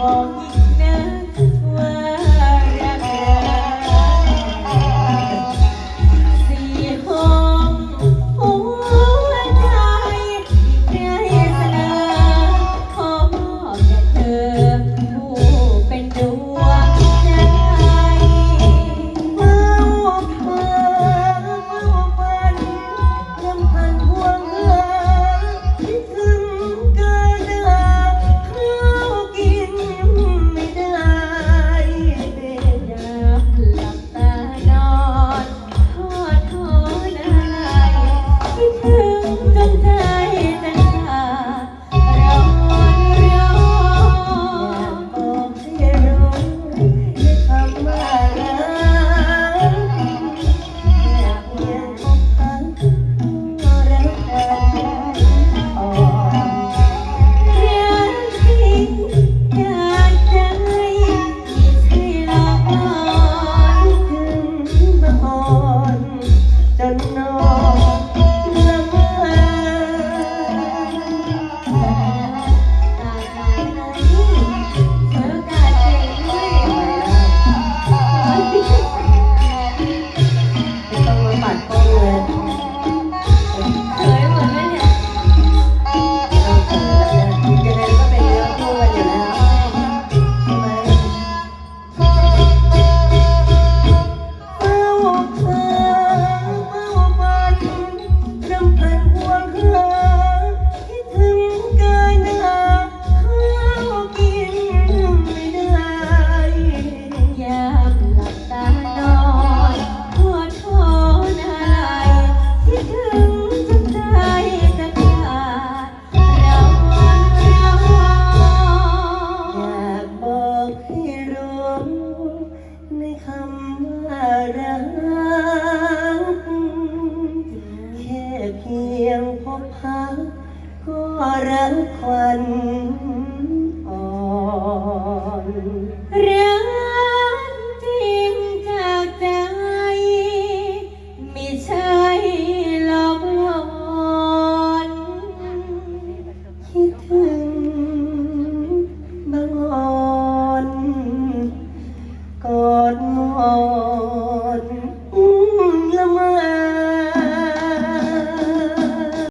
好。 แค่เพียงพบพาก็รัควันอ่อนรักจริจากใจม่ใช่ลอกลวงคิดถึงบางอ่อนกอดมอง